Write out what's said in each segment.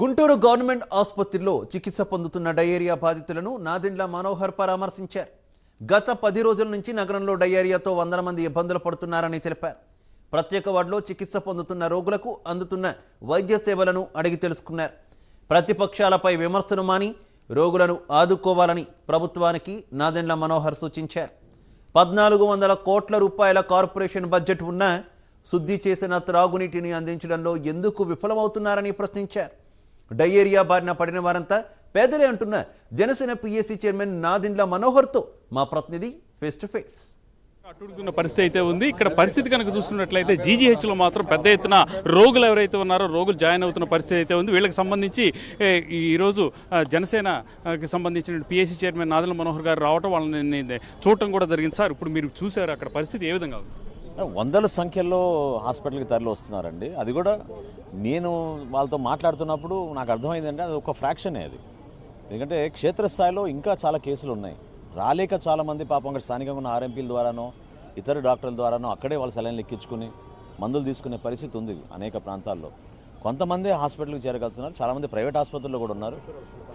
Guntur government ఆసుపత్రిలో చికిత్స పొందుతున్న డయేరియా బాధితులను నాదెండ్ల మనోహర్ పరామర్శించారు. గత పది రోజుల నుంచి నగరంలో డయేరియాతో వందల మంది ఇబ్బందులు పడుతున్నారని తెలిపారు. ప్రత్యేక వార్డులో చికిత్స పొందుతున్న రోగులకు అందుతున్న వైద్య సేవలను అడిగి తెలుసుకున్నారు. ప్రతిపక్షాలపై విమర్శలు మాని రోగులను ఆదుకోవాలని ప్రభుత్వానికి నాదెండ్ల మనోహర్ సూచించారు. పద్నాలుగు వందల కోట్ల రూపాయల కార్పొరేషన్ బడ్జెట్ ఉన్నా శుద్ధి చేసిన త్రాగునీటిని అందించడంలో ఎందుకు విఫలమవుతున్నారని ప్రశ్నించారు. డయేరియా బారిన పడిన వారంతా పేదలే అంటున్న జనసేన పిఎస్సి చైర్మన్ నాదిండ్ల మనోహర్తో మా ప్రతినిధి ఫేస్ టు ఫేస్ అట్టుడుతున్న పరిస్థితి అయితే ఉంది. ఇక్కడ పరిస్థితి కనుక చూస్తున్నట్లయితే జీజీహెచ్లో మాత్రం పెద్ద ఎత్తున రోగులు ఎవరైతే ఉన్నారో రోగులు జాయిన్ అవుతున్న పరిస్థితి అయితే ఉంది. వీళ్ళకి సంబంధించి ఈరోజు జనసేనకి సంబంధించిన పిఎస్సీ చైర్మన్ నాదల మనోహర్ గారు రావటం వాళ్ళని నేను చూడటం కూడా జరిగింది. సార్ ఇప్పుడు మీరు చూసారు అక్కడ పరిస్థితి ఏ విధంగా ఉంది? వందల సంఖ్యలో హాస్పిటల్కి తరలి వస్తున్నారండి. అది కూడా నేను వాళ్ళతో మాట్లాడుతున్నప్పుడు నాకు అర్థమైందంటే అది ఒక ఫ్రాక్షనే అది. ఎందుకంటే క్షేత్రస్థాయిలో ఇంకా చాలా కేసులు ఉన్నాయి. రాలేక చాలామంది పాపం అక్కడ స్థానికంగా ఉన్న ఆర్ఎంపీల ద్వారానో ఇతర డాక్టర్ల ద్వారానో అక్కడే వాళ్ళ సెలైన్లు ఎక్కించుకుని మందులు తీసుకునే పరిస్థితి ఉంది అనేక ప్రాంతాల్లో. కొంతమంది హాస్పిటల్కి చేరగలుగుతున్నారు. చాలామంది ప్రైవేట్ ఆసుపత్రుల్లో కూడా ఉన్నారు.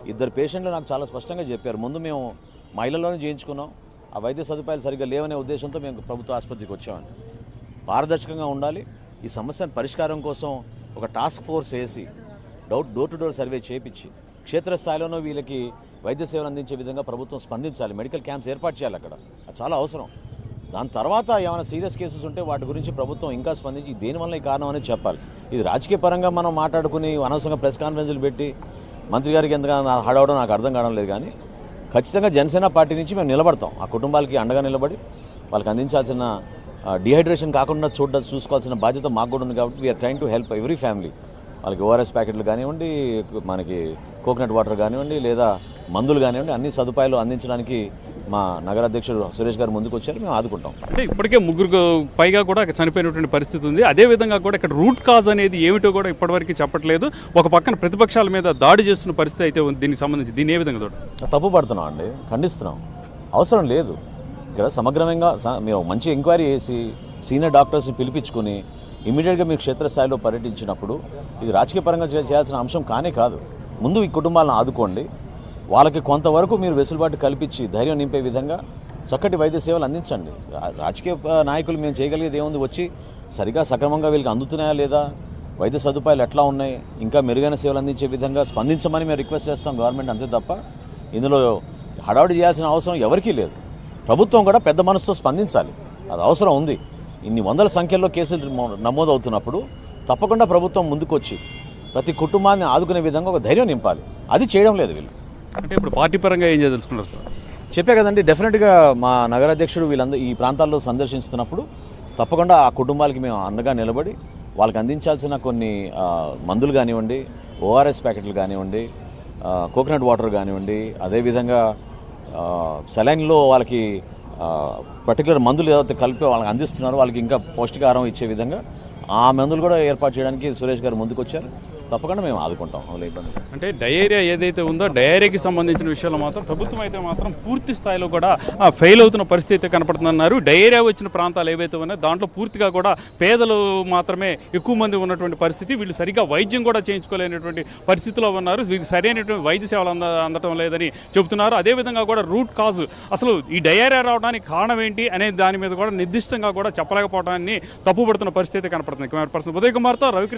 ఇద్దరు పేషెంట్లు నాకు చాలా స్పష్టంగా చెప్పారు. ముందు మేము మహిళల్లోనే చేయించుకున్నాం. ఆ వైద్య సదుపాయాలు సరిగ్గా లేవనే ఉద్దేశంతో మేము ప్రభుత్వ ఆసుపత్రికి వచ్చామండి పారదర్శకంగా ఉండాలి. ఈ సమస్యను పరిష్కారం కోసం ఒక టాస్క్ ఫోర్స్ వేసి doubt door to door survey చేయించి క్షేత్రస్థాయిలోనూ వీళ్ళకి వైద్య సేవలు అందించే విధంగా ప్రభుత్వం స్పందించాలి. మెడికల్ క్యాంప్స్ ఏర్పాటు చేయాలి అక్కడ. అది చాలా అవసరం. దాని తర్వాత ఏమైనా సీరియస్ కేసెస్ ఉంటే వాటి గురించి ప్రభుత్వం ఇంకా స్పందించి దేనివల్ల ఈ కారణం అనేది చెప్పాలి. ఇది రాజకీయ పరంగా మనం మాట్లాడుకుని అనవసరంగా ప్రెస్ కాన్ఫరెన్స్లు పెట్టి మంత్రి గారికి ఎంతగా హడవడం నాకు అర్థం కావడం లేదు కానీ ఖచ్చితంగా జనసేన పార్టీ నుంచి మేము నిలబడతాం. ఆ కుటుంబాలకి అండగా నిలబడి వాళ్ళకి అందించాల్సిన డిహైడ్రేషన్ కాకుండా చూడ చూసుకోవాల్సిన బాధ్యత మాకు కూడా ఉంది కాబట్టి we are trying to help every family వాళ్ళకి ఓఆర్ఎస్ ప్యాకెట్లు కానివ్వండి మనకి కోకోనట్ వాటర్ కానివ్వండి లేదా మందులు కానివ్వండి అన్ని సదుపాయాలు అందించడానికి మా నగర అధ్యక్షుడు సురేష్ గారు ముందుకు వచ్చారు మేము ఆదుకుంటాం. అంటే ఇప్పటికే ముగ్గురు పైగా కూడా చనిపోయినటువంటి పరిస్థితి ఉంది. అదే విధంగా కూడా ఇక్కడ రూట్ కాజ్ అనేది ఏమిటో కూడా ఇప్పటివరకు చెప్పట్లేదు. ఒక పక్కన ప్రతిపక్షాల మీద దాడి చేస్తున్న పరిస్థితి అయితే ఉంది దీనికి సంబంధించి. దీన్ని ఏ విధంగా చూడండి. తప్పు పడుతున్నాం అండి. ఖండిస్తున్నాం. అవసరం లేదు. ఇక్కడ సమగ్రంగా మీరు మంచి ఎంక్వైరీ చేసి సీనియర్ డాక్టర్స్ని పిలిపించుకుని ఇమీడియట్గా మీరు క్షేత్రస్థాయిలో పర్యటించినప్పుడు ఇది రాజకీయ పరంగా చేయాల్సిన అంశం కానే కాదు. ముందు ఈ కుటుంబాలను ఆదుకోండి. వాళ్ళకి కొంతవరకు మీరు వెసులుబాటు కల్పించి ధైర్యం నింపే విధంగా చక్కటి వైద్య సేవలు అందించండి. రాజకీయ నాయకులు మేము చేయగలిగేది ఏముంది? వచ్చి సరిగా సక్రమంగా వీళ్ళకి అందుతున్నాయా లేదా? వైద్య సదుపాయాలు ఎట్లా ఉన్నాయి? ఇంకా మెరుగైన సేవలు అందించే విధంగా స్పందించమని మేము రిక్వెస్ట్ చేస్తాం గవర్నమెంట్ అంతే తప్ప. ఇందులో హడావుడి చేయాల్సిన అవసరం ఎవరికీ లేదు. ప్రభుత్వం కూడా పెద్ద మనసుతో స్పందించాలి. అది అవసరం ఉంది. ఇన్ని వందల సంఖ్యలో కేసులు నమోదవుతున్నప్పుడు తప్పకుండా ప్రభుత్వం ముందుకొచ్చి ప్రతి కుటుంబాన్ని ఆదుకునే విధంగా ఒక ధైర్యం నింపాలి. అది చేయడం లేదు వీళ్ళు. అంటే ఇప్పుడు పార్టీ పరంగా ఏం చేయదలుచుకున్నారు సార్? చెప్పే కదండి డెఫినెట్గా మా నగరాధ్యక్షుడు వీళ్ళందరూ ఈ ప్రాంతాల్లో సందర్శిస్తున్నప్పుడు తప్పకుండా ఆ కుటుంబాలకి మేము అండగా నిలబడి వాళ్ళకి అందించాల్సిన కొన్ని మందులు కానివ్వండి ఓఆర్ఎస్ ప్యాకెట్లు కానివ్వండి కోకోనట్ వాటర్ కానివ్వండి అదేవిధంగా సెలైన్లో వాళ్ళకి పర్టికులర్ మందులు ఏదైతే కలిపి వాళ్ళకి అందిస్తున్నారో వాళ్ళకి ఇంకా పౌష్టికాహారం ఇచ్చే విధంగా ఆ మందులు కూడా ఏర్పాటు చేయడానికి సురేష్ గారు ముందుకు వచ్చారు తప్పకుండా మేము ఆదుకుంటాం అందులో ఇబ్బంది అంటే డయేరియా ఏదైతే ఉందో డయేరియాకి సంబంధించిన విషయాలు మాత్రం ప్రభుత్వం అయితే మాత్రం పూర్తి స్థాయిలో కూడా ఫెయిల్ అవుతున్న పరిస్థితి అయితే కనపడుతుందన్నారు డయేరియా వచ్చిన ప్రాంతాలు ఏవైతే ఉన్నాయో దాంట్లో పూర్తిగా కూడా పేదలు మాత్రమే ఎక్కువ మంది ఉన్నటువంటి పరిస్థితి. వీళ్ళు సరిగ్గా వైద్యం కూడా చేయించుకోలేనటువంటి పరిస్థితిలో ఉన్నారు. వీళ్ళకి సరైనటువంటి వైద్య సేవలు అంద అందటం లేదని చెబుతున్నారు. అదేవిధంగా కూడా రూట్ కాజ్ అసలు ఈ డయేరియా రావడానికి కారణం ఏంటి అనే దాని మీద కూడా నిర్దిష్టంగా కూడా చెప్పలేకపోవడాన్ని తప్పుపడుతున్న పరిస్థితి కనపడుతుంది. కెమెరా పర్సన్ ఉదయ్ కుమార్తో రవికృష్ణ